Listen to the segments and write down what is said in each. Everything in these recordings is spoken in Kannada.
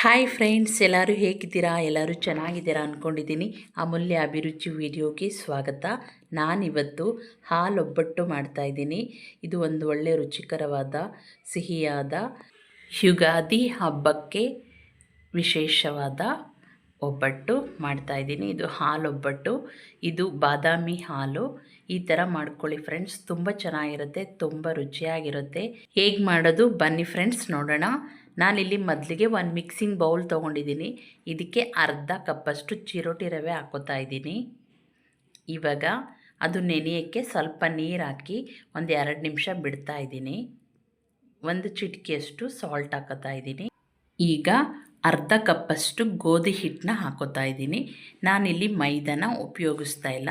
ಹಾಯ್ ಫ್ರೆಂಡ್ಸ್ ಎಲ್ಲರೂ ಹೇಗಿದ್ದೀರಾ? ಎಲ್ಲರೂ ಚೆನ್ನಾಗಿದ್ದೀರಾ ಅಂದ್ಕೊಂಡಿದ್ದೀನಿ ಅಮೂಲ್ಯ ಅಭಿರುಚಿ ವಿಡಿಯೋಗೆ ಸ್ವಾಗತ. ನಾನಿವತ್ತು ಹಾಲೊಬ್ಬಟ್ಟು ಮಾಡ್ತಾಯಿದ್ದೀನಿ ಇದು ಒಂದು ಒಳ್ಳೆಯ ರುಚಿಕರವಾದ, ಸಿಹಿಯಾದ, ಯುಗಾದಿ ಹಬ್ಬಕ್ಕೆ ವಿಶೇಷವಾದ ಒಬ್ಬಟ್ಟು ಮಾಡ್ತಾಯಿದ್ದೀನಿ ಇದು ಹಾಲೊಬ್ಬಟ್ಟು. ಇದು ಬಾದಾಮಿ ಹಾಲು. ಈ ಥರ ಮಾಡ್ಕೊಳ್ಳಿ ಫ್ರೆಂಡ್ಸ್. ತುಂಬ ಚೆನ್ನಾಗಿರುತ್ತೆ, ತುಂಬ ರುಚಿಯಾಗಿರುತ್ತೆ. ಹೇಗೆ ಮಾಡೋದು? ಬನ್ನಿ ಫ್ರೆಂಡ್ಸ್, ನೋಡೋಣ. ನಾನಿಲ್ಲಿ ಮೊದಲಿಗೆ ಒಂದು ಮಿಕ್ಸಿಂಗ್ ಬೌಲ್ ತೊಗೊಂಡಿದ್ದೀನಿ. ಇದಕ್ಕೆ ಅರ್ಧ ಕಪ್ಪಷ್ಟು ಚಿರೋಟಿ ರವೆ ಹಾಕೋತಾ ಇದ್ದೀನಿ. ಇವಾಗ ಅದು ನೆನೆಯೋಕ್ಕೆ ಸ್ವಲ್ಪ ನೀರು ಹಾಕಿ ಒಂದು ಎರಡು ನಿಮಿಷ ಬಿಡ್ತಾ ಇದ್ದೀನಿ. ಒಂದು ಚಿಟಿಕೆಯಷ್ಟು ಸಾಲ್ಟ್ ಹಾಕೋತಾ ಇದ್ದೀನಿ. ಈಗ ಅರ್ಧ ಕಪ್ಪಷ್ಟು ಗೋಧಿ ಹಿಟ್ಟನ್ನ ಹಾಕೋತಾ ಇದ್ದೀನಿ. ನಾನಿಲ್ಲಿ ಮೈದಾನ ಉಪಯೋಗಿಸ್ತಾ ಇಲ್ಲ.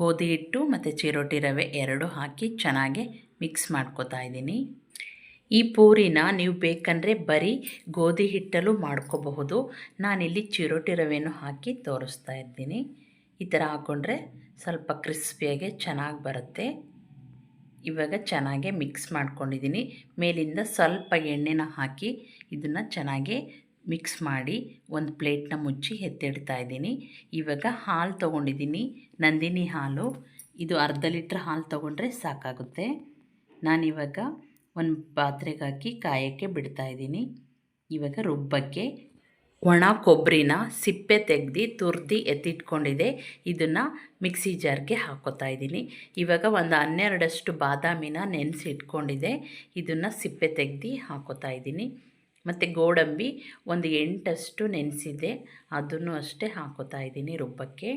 ಗೋಧಿ ಹಿಟ್ಟು ಮತ್ತು ಚಿರೋಟಿ ರವೆ ಎರಡು ಹಾಕಿ ಚೆನ್ನಾಗಿ ಮಿಕ್ಸ್ ಮಾಡ್ಕೋತಾ ಇದ್ದೀನಿ. ಈ ಪೂರಿನ ನೀವು ಬೇಕಂದರೆ ಬರೀ ಗೋಧಿ ಹಿಟ್ಟಲ್ಲೂ ಮಾಡ್ಕೋಬಹುದು. ನಾನಿಲ್ಲಿ ಚಿರೋಟಿ ರವೆಯನ್ನು ಹಾಕಿ ತೋರಿಸ್ತಾ ಇದ್ದೀನಿ. ಈ ಥರ ಹಾಕ್ಕೊಂಡ್ರೆ ಸ್ವಲ್ಪ ಕ್ರಿಸ್ಪಿಯಾಗಿ ಚೆನ್ನಾಗಿ ಬರುತ್ತೆ. ಇವಾಗ ಚೆನ್ನಾಗೆ ಮಿಕ್ಸ್ ಮಾಡ್ಕೊಂಡಿದ್ದೀನಿ. ಮೇಲಿಂದ ಸ್ವಲ್ಪ ಎಣ್ಣೆನ ಹಾಕಿ ಇದನ್ನು ಚೆನ್ನಾಗಿ ಮಿಕ್ಸ್ ಮಾಡಿ ಒಂದು ಪ್ಲೇಟ್ನ ಮುಚ್ಚಿ ಎತ್ತಿಡ್ತಾ ಇದ್ದೀನಿ. ಇವಾಗ ಹಾಲು ತೊಗೊಂಡಿದ್ದೀನಿ. ನಂದಿನಿ ಹಾಲು. ಇದು ಅರ್ಧ ಲೀಟ್ರ್ ಹಾಲು ತೊಗೊಂಡ್ರೆ ಸಾಕಾಗುತ್ತೆ. ನಾನಿವಾಗ ಒಂದು ಪಾತ್ರೆಗೆ ಹಾಕಿ ಕಾಯೋಕ್ಕೆ ಬಿಡ್ತಾಯಿದ್ದೀನಿ ಇವಾಗ ರುಬ್ಬಕ್ಕೆ ಒಣ ಕೊಬ್ಬರಿನ ಸಿಪ್ಪೆ ತೆಗೆದು ತುರ್ದಿ ಎತ್ತಿಟ್ಕೊಂಡಿದೆ. ಇದನ್ನು ಮಿಕ್ಸಿ ಜಾರ್ಗೆ ಹಾಕೋತಾ ಇದ್ದೀನಿ. ಇವಾಗ ಒಂದು ಹನ್ನೆರಡಷ್ಟು ಬಾದಾಮಿನ ನೆನೆಸಿ ಇಟ್ಕೊಂಡಿದೆ ಇದನ್ನು ಸಿಪ್ಪೆ ತೆಗ್ದು ಹಾಕೋತಾ ಇದ್ದೀನಿ. ಮತ್ತು ಗೋಡಂಬಿ ಒಂದು ಎಂಟಷ್ಟು ನೆನೆಸಿದೆ. ಅದನ್ನು ಅಷ್ಟೇ ಹಾಕೋತಾ ಇದ್ದೀನಿ ರುಬ್ಬಕ್ಕೆ.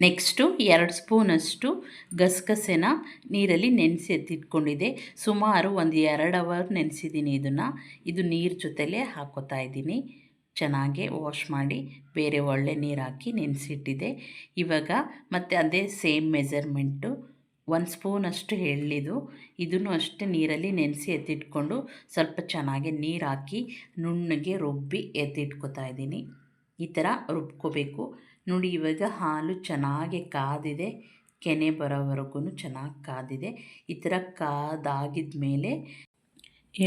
ನೆಕ್ಸ್ಟು ಎರಡು ಸ್ಪೂನಷ್ಟು ಗಸಗಸೆನ ನೀರಲ್ಲಿ ನೆನೆಸಿ ಎತ್ತಿಟ್ಕೊಂಡಿದ್ದೆ. ಸುಮಾರು ಒಂದು ಎರಡು ಅವರ್ ನೆನೆಸಿದ್ದೀನಿ ಇದನ್ನು. ಇದು ನೀರು ಜೊತೆಲೇ ಹಾಕೋತಾ ಇದ್ದೀನಿ. ಚೆನ್ನಾಗಿ ವಾಶ್ ಮಾಡಿ ಬೇರೆ ಒಳ್ಳೆ ನೀರು ಹಾಕಿ ನೆನೆಸಿಟ್ಟಿದೆ. ಇವಾಗ ಮತ್ತು ಅದೇ ಸೇಮ್ ಮೆಜರ್ಮೆಂಟು ಒಂದು ಸ್ಪೂನಷ್ಟು ಎಳ್ಳಿದು, ಇದನ್ನು ಅಷ್ಟೇ ನೀರಲ್ಲಿ ನೆನೆಸಿ ಎತ್ತಿಟ್ಕೊಂಡು ಸ್ವಲ್ಪ ಚೆನ್ನಾಗಿ ನೀರು ಹಾಕಿ ನುಣ್ಣಗೆ ರುಬ್ಬಿ ಎತ್ತಿಟ್ಕೊತಾ ಇದ್ದೀನಿ. ಈ ಥರ ರುಬ್ಕೋಬೇಕು. ನೋಡಿ, ಇವಾಗ ಹಾಲು ಚೆನ್ನಾಗಿ ಕಾದಿದೆ. ಕೆನೆ ಬರೋವರೆಗೂ ಚೆನ್ನಾಗಿ ಕಾದಿದೆ. ಈ ಥರ ಕಾದಾಗಿದ ಮೇಲೆ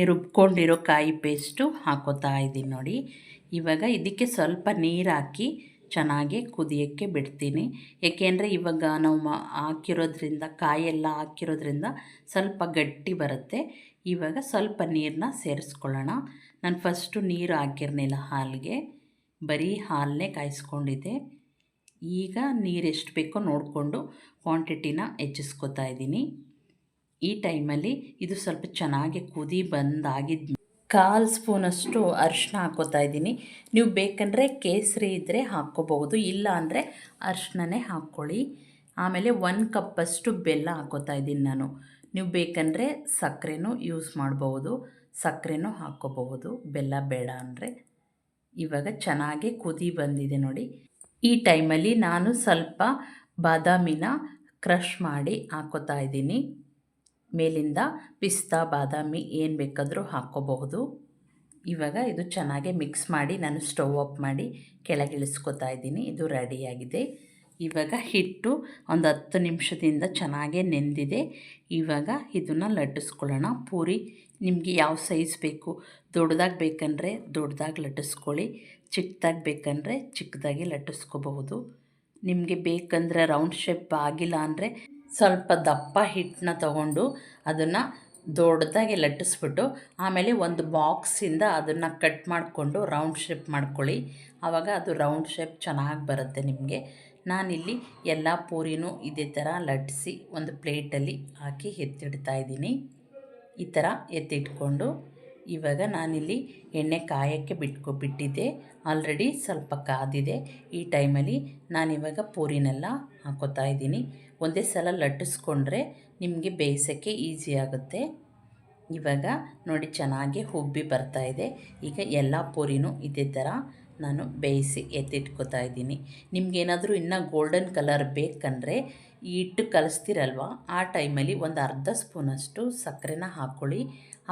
ರುಬ್ಕೊಂಡಿರೋ ಕಾಯಿ ಪೇಸ್ಟು ಹಾಕೋತಾ ಇದ್ದೀನಿ ನೋಡಿ. ಇವಾಗ ಇದಕ್ಕೆ ಸ್ವಲ್ಪ ನೀರು ಹಾಕಿ ಚೆನ್ನಾಗಿ ಕುದಿಯೋಕ್ಕೆ ಬಿಡ್ತೀನಿ. ಏಕೆಂದರೆ ಇವಾಗ ನಾವು ಹಾಕಿರೋದ್ರಿಂದ, ಕಾಯೆಲ್ಲ ಹಾಕಿರೋದ್ರಿಂದ ಸ್ವಲ್ಪ ಗಟ್ಟಿ ಬರುತ್ತೆ. ಇವಾಗ ಸ್ವಲ್ಪ ನೀರನ್ನ ಸೇರಿಸ್ಕೊಳ್ಳೋಣ. ನಾನು ಫಸ್ಟು ನೀರು ಹಾಕಿರ್ನಿಲ್ಲ ಹಾಲಿಗೆ. ಬರೀ ಹಾಲನ್ನೇ ಕಾಯಿಸ್ಕೊಂಡಿದ್ದೆ. ಈಗ ನೀರು ಎಷ್ಟು ಬೇಕೋ ನೋಡಿಕೊಂಡು ಕ್ವಾಂಟಿಟಿನ ಹೆಚ್ಚಿಸ್ಕೊತಾ ಇದ್ದೀನಿ. ಈ ಟೈಮಲ್ಲಿ ಇದು ಸ್ವಲ್ಪ ಚೆನ್ನಾಗಿ ಕುದಿ ಬಂದಾಗಿದ್ದ ಕಾಲು ಸ್ಪೂನಷ್ಟು ಅರಿಶಿನ ಹಾಕೋತಾ ಇದ್ದೀನಿ. ನೀವು ಬೇಕಂದರೆ ಕೇಸರಿ ಇದ್ದರೆ ಹಾಕ್ಕೋಬಹುದು, ಇಲ್ಲ ಅಂದರೆ ಅರಿಶಿನನೇ ಹಾಕ್ಕೊಳ್ಳಿ. ಆಮೇಲೆ ಒಂದು ಕಪ್ಪಷ್ಟು ಬೆಲ್ಲ ಹಾಕೋತಾ ಇದ್ದೀನಿ ನಾನು. ನೀವು ಬೇಕಂದರೆ ಸಕ್ಕರೆನೂ ಯೂಸ್ ಮಾಡ್ಬೋದು ಸಕ್ಕರೆನೂ ಹಾಕ್ಕೋಬಹುದು, ಬೆಲ್ಲ ಬೇಡ ಅಂದರೆ. ಇವಾಗ ಚೆನ್ನಾಗಿ ಕುದಿ ಬಂದಿದೆ ನೋಡಿ. ಈ ಟೈಮಲ್ಲಿ ನಾನು ಸ್ವಲ್ಪ ಬಾದಾಮಿನ ಕ್ರಷ್ ಮಾಡಿ ಹಾಕೋತಾ ಇದ್ದೀನಿ. ಮೇಲಿಂದ ಪಿಸ್ತಾ ಬಾದಾಮಿ ಏನು ಬೇಕಾದರೂ ಹಾಕ್ಕೋಬಹುದು ಇವಾಗ ಇದು ಚೆನ್ನಾಗಿ ಮಿಕ್ಸ್ ಮಾಡಿ ನಾನು ಸ್ಟವ್ ಆಫ್ ಮಾಡಿ ಕೆಳಗಿಳಿಸ್ಕೊತಾ ಇದ್ದೀನಿ. ಇದು ರೆಡಿಯಾಗಿದೆ. ಇವಾಗ ಹಿಟ್ಟು ಒಂದು ಹತ್ತು ನಿಮಿಷದಿಂದ ಚೆನ್ನಾಗೇ ನೆಂದಿದೆ. ಇವಾಗ ಇದನ್ನು ಲಟ್ಟಿಸ್ಕೊಳ್ಳೋಣ. ಪೂರಿ ನಿಮಗೆ ಯಾವ ಸೈಜ್ ಬೇಕು? ದೊಡ್ಡದಾಗಿ ಬೇಕಂದರೆ ದೊಡ್ಡದಾಗಿ ಲಟ್ಟಿಸ್ಕೊಳ್ಳಿ, ಚಿಕ್ಕದಾಗಿ ಬೇಕಂದರೆ ಚಿಕ್ಕದಾಗಿ ಲಟ್ಟಿಸ್ಕೋಬಹುದು. ನಿಮಗೆ ಬೇಕಂದರೆ ರೌಂಡ್ ಶೇಪ್ ಆಗಿಲ್ಲ ಅಂದರೆ ಸ್ವಲ್ಪ ದಪ್ಪ ಹಿಟ್ಟನ್ನ ತಗೊಂಡು ಅದನ್ನು ದೊಡ್ಡದಾಗಿ ಲಟ್ಟಿಸ್ಬಿಟ್ಟು ಆಮೇಲೆ ಒಂದು ಬಾಕ್ಸಿಂದ ಅದನ್ನು ಕಟ್ ಮಾಡಿಕೊಂಡು ರೌಂಡ್ ಶೇಪ್ ಮಾಡ್ಕೊಳ್ಳಿ. ಆವಾಗ ಅದು ರೌಂಡ್ ಶೇಪ್ ಚೆನ್ನಾಗಿ ಬರುತ್ತೆ ನಿಮಗೆ. ನಾನಿಲ್ಲಿ ಎಲ್ಲ ಪೂರಿನೂ ಇದೇ ಥರ ಲಟ್ಟಿಸಿ ಒಂದು ಪ್ಲೇಟಲ್ಲಿ ಹಾಕಿ ಎತ್ತಿಡ್ತಾ ಇದ್ದೀನಿ. ಈ ಥರ ಎತ್ತಿಟ್ಕೊಂಡು ಇವಾಗ ನಾನಿಲ್ಲಿ ಎಣ್ಣೆ ಕಾಯೋಕ್ಕೆ ಬಿಟ್ಕೊ, ಬಿಟ್ಟಿದ್ದೆ. ಆಲ್ರೆಡಿ ಸ್ವಲ್ಪ ಕಾದಿದೆ. ಈ ಟೈಮಲ್ಲಿ ನಾನಿವಾಗ ಪೂರಿನೆಲ್ಲ ಹಾಕೋತಾ ಇದ್ದೀನಿ. ಒಂದೇ ಸಲ ಲಟ್ಟಿಸ್ಕೊಂಡ್ರೆ ನಿಮಗೆ ಬೇಯಿಸೋಕ್ಕೆ ಈಸಿ ಆಗುತ್ತೆ. ಇವಾಗ ನೋಡಿ ಚೆನ್ನಾಗಿ ಹುಬ್ಬಿ ಬರ್ತಾಯಿದೆ ಈಗ ಎಲ್ಲ ಪೂರಿನೂ ಇದೇ ಥರ ನಾನು ಬೇಯಿಸಿ ಎತ್ತಿಟ್ಕೋತಾ ಇದ್ದೀನಿ. ನಿಮಗೇನಾದರೂ ಇನ್ನು ಗೋಲ್ಡನ್ ಕಲರ್ ಬೇಕಂದರೆ ಈ ಹಿಟ್ಟು ಕಲಿಸ್ತೀರಲ್ವ? ಆ ಟೈಮಲ್ಲಿ ಒಂದು ಅರ್ಧ ಸ್ಪೂನಷ್ಟು ಸಕ್ಕರೆನ ಹಾಕ್ಕೊಳ್ಳಿ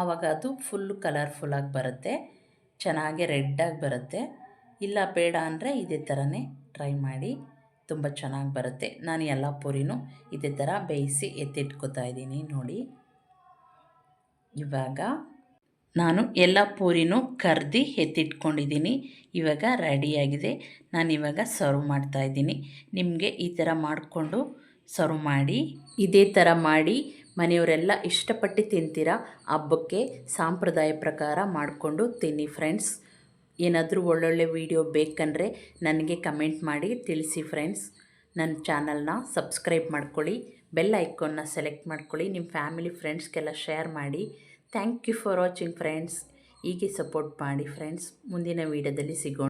ಆವಾಗ ಅದು ಫುಲ್ಲು ಕಲರ್ಫುಲ್ಲಾಗಿ ಬರುತ್ತೆ. ಚೆನ್ನಾಗಿ ರೆಡ್ಡಾಗಿ ಬರುತ್ತೆ. ಇಲ್ಲ ಬೇಡ ಅಂದರೆ ಇದೇ ಥರನೇ ಟ್ರೈ ಮಾಡಿ. ತುಂಬ ಚೆನ್ನಾಗಿ ಬರುತ್ತೆ. ನಾನು ಎಲ್ಲ ಪೂರಿನೂ ಇದೇ ಥರ ಬೇಯಿಸಿ ಎತ್ತಿಟ್ಕೋತಾ ಇದ್ದೀನಿ ನೋಡಿ. ಇವಾಗ ನಾನು ಎಲ್ಲ ಪೂರಿನೂ ಕರ್ದು ಎತ್ತಿಟ್ಕೊಂಡಿದ್ದೀನಿ. ಇವಾಗ ರೆಡಿಯಾಗಿದೆ. ನಾನು ಇವಾಗ ಸರ್ವ್ ಮಾಡ್ತಾ ಇದ್ದೀನಿ. ನಿಮಗೆ ಈ ಥರ ಮಾಡಿಕೊಂಡು ಸರ್ವ್ ಮಾಡಿ, ಇದೇ ಥರ ಮಾಡಿ ಮನೆಯವರೆಲ್ಲ ಇಷ್ಟಪಟ್ಟು ತಿಂತೀರಾ? ಹಬ್ಬಕ್ಕೆ ಸಾಂಪ್ರದಾಯ ಪ್ರಕಾರ ಮಾಡಿಕೊಂಡು ತಿನ್ನಿ ಫ್ರೆಂಡ್ಸ್. ಏನಾದರೂ ಒಳ್ಳೊಳ್ಳೆ ವಿಡಿಯೋ ಬೇಕಂದರೆ ನನಗೆ ಕಮೆಂಟ್ ಮಾಡಿ ತಿಳಿಸಿ ಫ್ರೆಂಡ್ಸ್. ನನ್ನ ಚಾನಲ್ನ ಸಬ್ಸ್ಕ್ರೈಬ್ ಮಾಡ್ಕೊಳ್ಳಿ. ಬೆಲ್ ಐಕಾನ್ನ ಸೆಲೆಕ್ಟ್ ಮಾಡ್ಕೊಳ್ಳಿ. ನಿಮ್ಮ ಫ್ಯಾಮಿಲಿ, ಫ್ರೆಂಡ್ಸ್ಗೆಲ್ಲ ಶೇರ್ ಮಾಡಿ. Thank you for watching friends ಹೀಗೆ ಸಪೋರ್ಟ್ ಮಾಡಿ ಫ್ರೆಂಡ್ಸ್ ಮುಂದಿನ ವೀಡಿಯೋದಲ್ಲಿ ಸಿಗೋಣ.